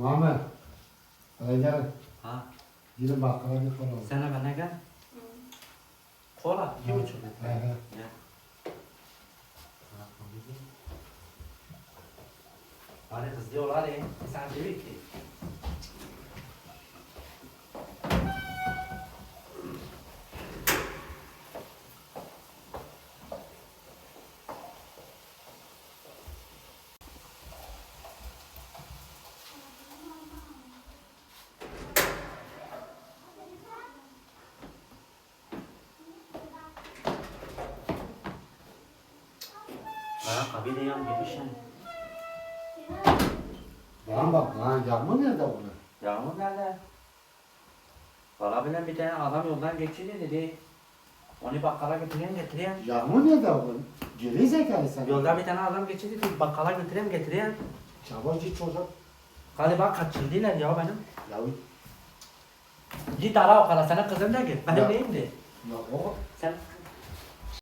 Muhammed. Hadi gel. Ha. Gidin bakkala bir kola al. De bana gel. Kola. iki buçuk He he. Gel. Hadi kız diyor hadi. Sen de bitti. Ayakkabı da yan gibi şey. Bana bak lan yağmur nerede bunu? Yağmur nerede? Valla bilen bir tane adam yoldan geçiyor dedi. Onu bakkala götüreyim getireyim. Yağmur nerede bunun? Geri zekalı sen. Yolda bir tane adam geçiyor dedi bakkala götüreyim getireyim. Çabacı çocuk. Hadi bak kaçırdılar ya benim. Ya, Git ara o kadar sana kızım da git. Benim Ya. neyimdi? ya o Sen